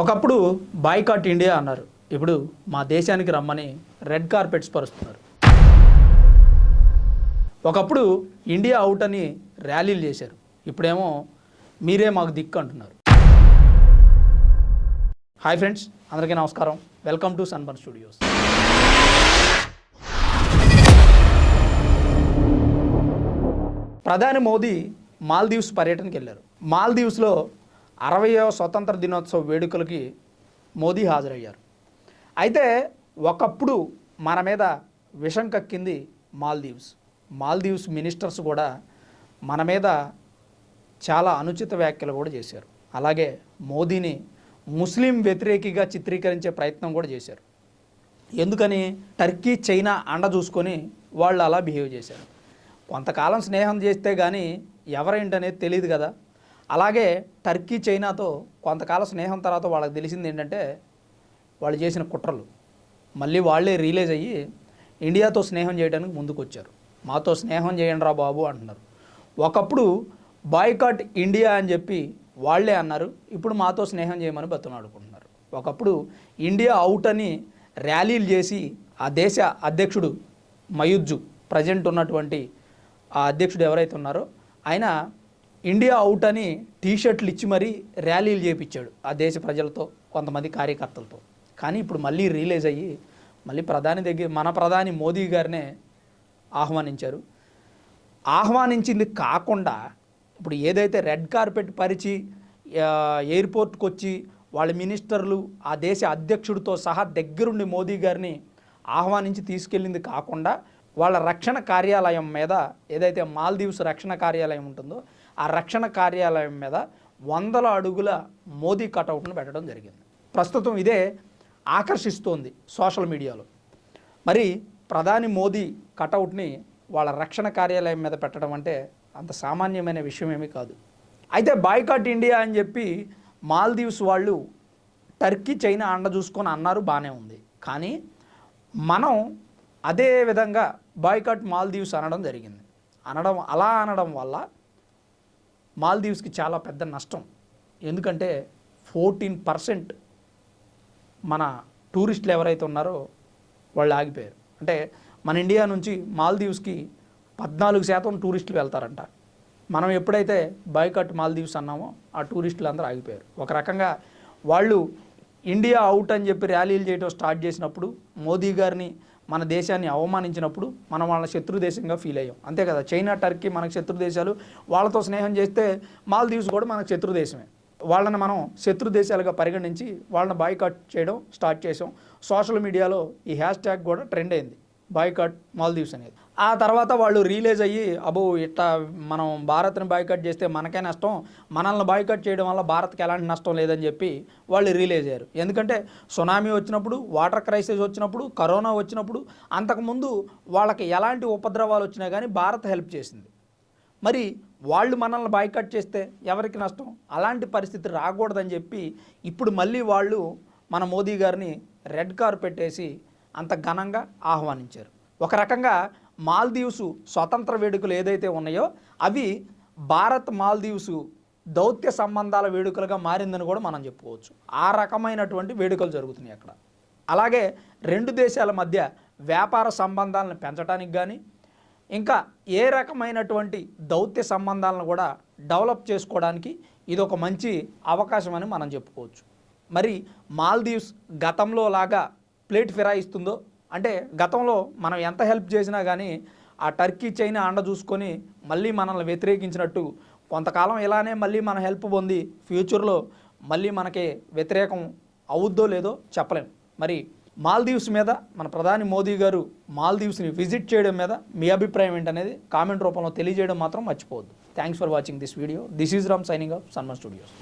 ఒకప్పుడు boycott India అన్నారు. ఇప్పుడు మా దేశానికి రమ్మని రెడ్ కార్పెట్స్ పరుస్తున్నారు. ఒకప్పుడు ఇండియా అవుట్ అని ర్యాలీలు చేశారు. ఇప్పుడేమో మీరే మాకు దిక్కు అంటున్నారు. హాయ్ ఫ్రెండ్స్ అందరికీ నమస్కారం. వెల్కమ్ టు సన్బర్న్ స్టూడియోస్ ప్రధాని మోదీ మాల్దీవ్స్ పర్యటనకి వెళ్ళారు. మాల్దీవ్స్లో అరవయో స్వతంత్ర దినోత్సవ వేడుకలకి మోదీ హాజరయ్యారు. అయితే ఒకప్పుడు మన మీద విషం కక్కింది మాల్దీవ్స్. మాల్దీవ్స్ మినిస్టర్స్ కూడా మన మీద చాలా అనుచిత వ్యాఖ్యలు కూడా చేశారు. అలాగే మోదీని ముస్లిం వ్యతిరేకిగా చిత్రీకరించే ప్రయత్నం కూడా చేశారు. ఎందుకని? టర్కీ చైనా అండ చూసుకొని వాళ్ళు అలా బిహేవ్ చేశారు. కొంతకాలం స్నేహం చేస్తే కానీ ఎవరేంటనేది తెలియదు కదా. అలాగే టర్కీ చైనాతో కొంతకాల స్నేహం తర్వాత వాళ్ళకి తెలిసింది ఏంటంటే వాళ్ళు చేసిన కుట్రలు. మళ్ళీ వాళ్ళే రియలైజ్ అయ్యి ఇండియాతో స్నేహం చేయడానికి ముందుకు వచ్చారు మాతో స్నేహం చేయండి రా బాబు అంటున్నారు. ఒకప్పుడు బాయ్కాట్ ఇండియా అని చెప్పి వాళ్ళే అన్నారు. ఇప్పుడు మాతో స్నేహం చేయమని బతునాడుకుంటున్నారు ఒకప్పుడు ఇండియా అవుట్ అని ర్యాలీలు చేసి ఆ దేశ అధ్యక్షుడు మయుజ్జు ప్రజెంట్ ఉన్నటువంటి ఆ అధ్యక్షుడు ఎవరైతే ఉన్నారో ఆయన ఇండియా అవుట్ అని టీషర్ట్లు ఇచ్చి మరీ ర్యాలీలు చేపించాడు ఆ దేశ ప్రజలతో కొంతమంది కార్యకర్తలతో. కానీ ఇప్పుడు మళ్ళీ రిలీజ్ అయ్యి మళ్ళీ ప్రధాని దగ్గర మన ప్రధాని మోదీ గారినే ఆహ్వానించారు. ఆహ్వానించింది కాకుండా ఇప్పుడు ఏదైతే రెడ్ కార్పెట్ పరిచి ఎయిర్పోర్ట్కి వచ్చి వాళ్ళ మినిస్టర్లు ఆ దేశ అధ్యక్షుడితో సహా దగ్గరుండి మోదీ గారిని ఆహ్వానించి తీసుకెళ్ళింది కాకుండా వాళ్ళ రక్షణ కార్యాలయం మీద ఏదైతే మాల్దీవ్స్ రక్షణ కార్యాలయం ఉంటుందో ఆ రక్షణ కార్యాలయం మీద వందల అడుగుల మోదీ కటౌట్ను పెట్టడం జరిగింది. ప్రస్తుతం ఇదే ఆకర్షిస్తోంది సోషల్ మీడియాలో. మరి ప్రధాని మోదీ కటౌట్ని వాళ్ళ రక్షణ కార్యాలయం మీద పెట్టడం అంటే అంత సామాన్యమైన విషయం ఏమీ కాదు. అయితే బాయ్కాట్ ఇండియా అని చెప్పి మాల్దీవ్స్ వాళ్ళు టర్కీ చైనా అండ చూసుకొని అన్నారు బాగానే ఉంది. కానీ మనం అదే విధంగా బాయ్కాట్ మాల్దీవ్స్ అనడం జరిగింది. అనడం అలా అనడం వల్ల మాల్దీవ్స్కి చాలా పెద్ద నష్టం. ఎందుకంటే ఫోర్టీన్ పర్సెంట్ మన టూరిస్టులు ఎవరైతే ఉన్నారో వాళ్ళు ఆగిపోయారు. అంటే మన ఇండియా నుంచి మాల్దీవ్స్కి పద్నాలుగు శాతం టూరిస్టులు వెళ్తారంట. మనం ఎప్పుడైతే బైకట్ మాల్దీవ్స్ అన్నామో ఆ టూరిస్టులు అందరూ ఆగిపోయారు. ఒక రకంగా వాళ్ళు ఇండియా అవుట్ అని చెప్పి ర్యాలీలు చేయడం స్టార్ట్ చేసినప్పుడు మోదీ గారిని మన దేశాన్ని అవమానించినప్పుడు మనం వాళ్ళ శత్రు దేశంగా ఫీల్ అయ్యాం. అంతే కదా? చైనా టర్కీ మనకు శత్రు దేశాలు. వాళ్ళతో స్నేహం చేస్తే మాల్దీవ్స్ కూడా మనకు శత్రు దేశమే. వాళ్ళని మనం శత్రు దేశాలుగా పరిగణించి వాళ్ళని బాయ్కాట్ చేయడం స్టార్ట్ చేసాం సోషల్ మీడియాలో ఈ హ్యాష్ ట్యాగ్ కూడా ట్రెండ్ అయింది. బాయ్కాట్ మాల్దీవ్స్ అనేది. ఆ తర్వాత వాళ్ళు రియలైజ్ అయ్యి అబో ఇట్లా మనం భారత్ని బాయ్కట్ చేస్తే మనకే నష్టం మనల్ని బాయ్కట్ చేయడం వల్ల భారత్కి ఎలాంటి నష్టం లేదని చెప్పి వాళ్ళు రియలైజ్ అయ్యారు. ఎందుకంటే సునామీ వచ్చినప్పుడు వాటర్ క్రైసిస్ వచ్చినప్పుడు కరోనా వచ్చినప్పుడు అంతకుముందు వాళ్ళకి ఎలాంటి ఉపద్రవాలు వచ్చినా కానీ భారత్ హెల్ప్ చేసింది. మరి వాళ్ళు మనల్ని బాయ్కట్ చేస్తే ఎవరికి నష్టం? అలాంటి పరిస్థితి రాకూడదని చెప్పి ఇప్పుడు మళ్ళీ వాళ్ళు మన మోదీ గారిని రెడ్ కార్ పెట్టేసి అంత ఘనంగా ఆహ్వానించారు. ఒక రకంగా మాల్దీవ్స్ స్వతంత్ర వేడుకలు ఏదైతే ఉన్నాయో అవి భారత్ మాల్దీవ్స్ దౌత్య సంబంధాల వేడుకలుగా మారిందని కూడా మనం చెప్పుకోవచ్చు. ఆ రకమైనటువంటి వేడుకలు జరుగుతున్నాయి అక్కడ. అలాగే రెండు దేశాల మధ్య వ్యాపార సంబంధాలను పెంచడానికి కానీ ఇంకా ఏ రకమైనటువంటి దౌత్య సంబంధాలను కూడా డెవలప్ చేసుకోవడానికి ఇది ఒక మంచి అవకాశం అని మనం చెప్పుకోవచ్చు. మరి మాల్దీవ్స్ గతంలో లాగా ప్లేట్ ఫిరాయిస్తుందో అంటే గతంలో మనం ఎంత హెల్ప్ చేసినా కానీ ఆ టర్కీ చైనా అండ చూసుకొని మళ్ళీ మనల్ని వ్యతిరేకించినట్టు కొంతకాలం ఇలానే మళ్ళీ మన హెల్ప్ పొంది ఫ్యూచర్లో మళ్ళీ మనకి వ్యతిరేకం అవుద్దో లేదో చెప్పలేం. మరి మాల్దీవ్స్ మీద మన ప్రధాని మోదీ గారు మాల్దీవ్స్ని విజిట్ చేయడం మీద మీ అభిప్రాయం ఏంటనేది కామెంట్ రూపంలో తెలియజేయడం మాత్రం మర్చిపోవద్దు. Thanks for watching this video this is Ram signing off Sanman studios